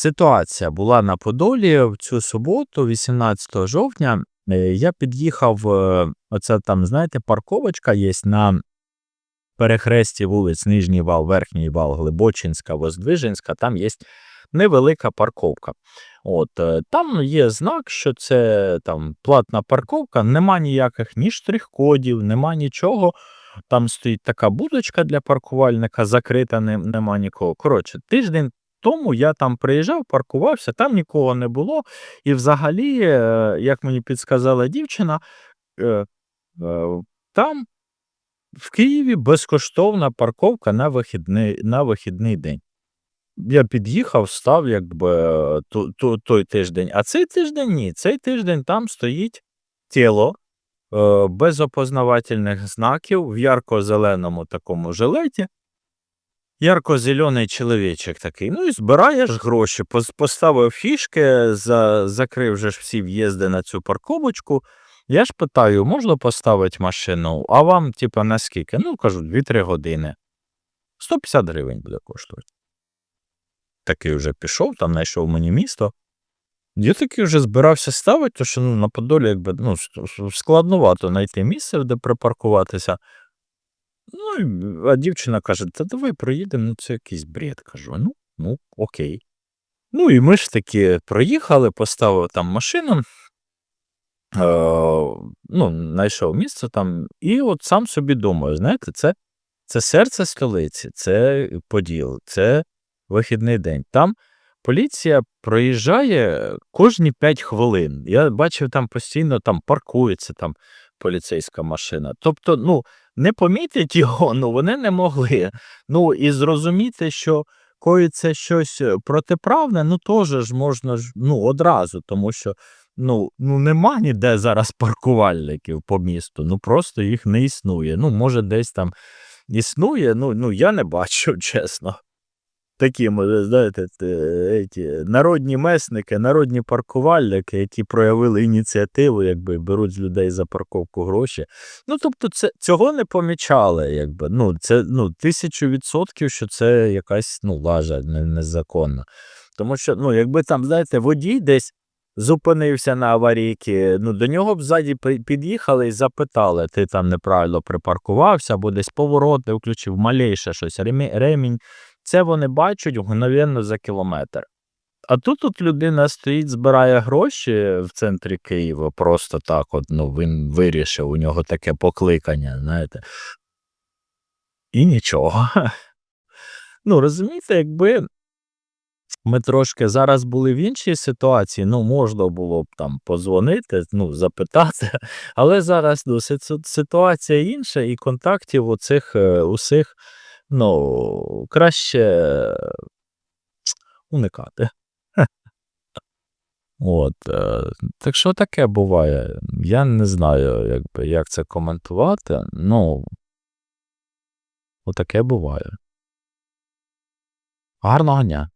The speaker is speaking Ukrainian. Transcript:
Ситуація була на Подолі в цю суботу, 18 жовтня. Е, Я під'їхав, е, оце там, знаєте, парковочка є на перехресті вулиць Нижній вал, Верхній вал, Глибочинська, Воздвиженська, там є невелика парковка. От, е, там є знак, що це там платна парковка, нема ніяких ні штрих-кодів, нема нічого. Там стоїть така будочка для паркувальника, закрита, не, нема нікого. Коротше, тиждень тому я там приїжджав, паркувався, там нікого не було. І взагалі, е, як мені підсказала дівчина, е, е, там в Києві безкоштовна парковка на вихідний, на вихідний день. Я під'їхав, став якби той тиждень. А цей тиждень ні. Цей тиждень там стоїть тіло без опознавательних знаків в ярко-зеленому такому жилеті. Ярко-зелений чоловічок такий. Ну і збираєш гроші, поставив фішки, за, закрив же ж всі в'їзди на цю парковочку. Я ж питаю, можна поставити машину? А вам, типа, на скільки? Ну, кажу, 2-3 години. 150 гривень буде коштувати. Такий вже пішов, там знайшов мені місто. Я таки вже збирався ставити, тому що ну, на Подолі якби, ну, с- с- складновато знайти місце, де припаркуватися. Ну, а дівчина каже: Та давай проїдемо, ну це якийсь бред. Кажу, ну, ну, окей. Ну, і ми ж таки проїхали, поставив там машину. Е, ну, знайшов місце там, і от сам собі думаю, знаєте, це, це серце столиці, це Поділ, це вихідний день. Там поліція проїжджає кожні 5 хвилин. Я бачив, там постійно там паркується там поліцейська машина. Тобто, ну, не помітять його, ну вони не могли. Ну і зрозуміти, що коїться щось е, протиправне, ну теж ж можна ну, одразу, тому що ну, ну нема ніде зараз паркувальників по місту, ну просто їх не існує. Ну, може, десь там існує, ну, ну я не бачу, чесно. Такі, може, знаєте, те- еті, народні месники, народні паркувальники, які проявили ініціативу, якби беруть з людей за парковку гроші. Ну, тобто, це, цього не помічали, якби. Ну, це ну, тисячу відсотків, що це якась ну, лажа незаконна. Тому що, ну, якби там, знаєте, водій десь зупинився на аварійки, ну, до нього б ззаді під'їхали і запитали, ти там неправильно припаркувався, або десь поворот не включив, малейше щось, ремінь. Це вони бачать мгновенно за кілометр. А тут от людина стоїть, збирає гроші в центрі Києва, просто так, от, ну, він вирішив, у нього таке покликання, знаєте. І нічого. Ну, розумієте, якби ми трошки зараз були в іншій ситуації, ну, можна було б там позвонити, ну, запитати, але зараз ну, ситуація інша, і контактів оцих е, усіх, ну, краще уникати. От, е, так що таке буває. Я не знаю, якби, як це коментувати. Ну, отаке буває. Гарного дня.